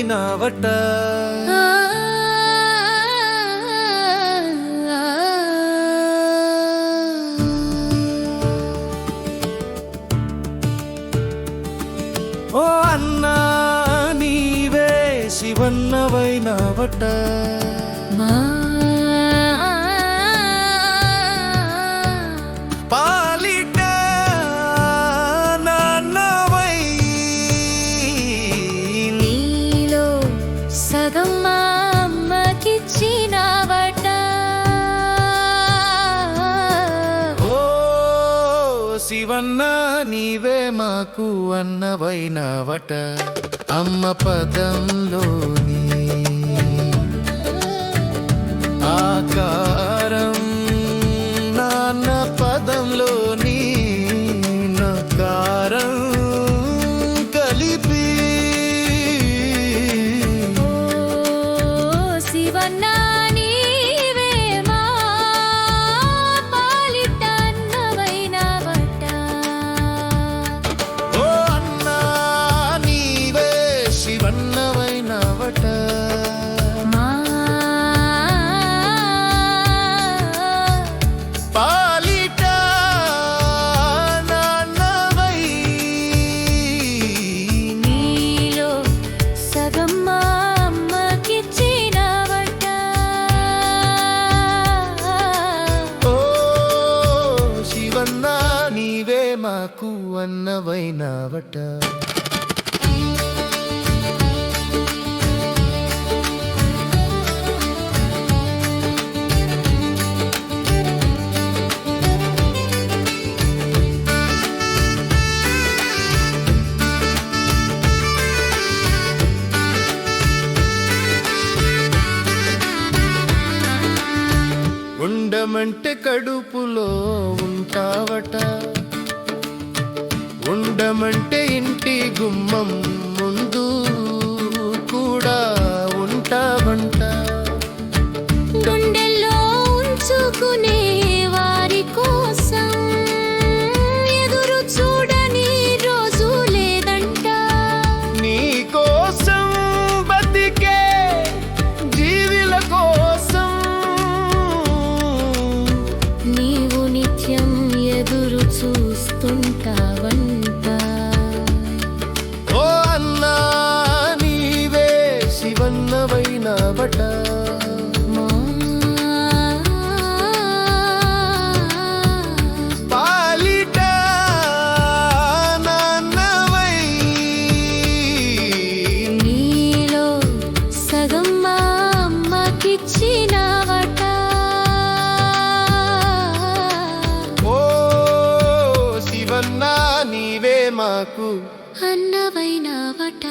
నువ్వైనావట ఓ అన్నా నీవే శివన్నవైనావట అన్నా నీవే మాకు అన్నవైనవట అమ్మ పదంలోని ఆకారం నాన్న పదంలోని నకారం కలిపి. శివన్నా మాకు అన్నవైనావట. ఉండమంటే కడుపులో ఉంటావట. ఉండమంటే ఇంటి గుమ్మం. మాకు అన్నవైనవట.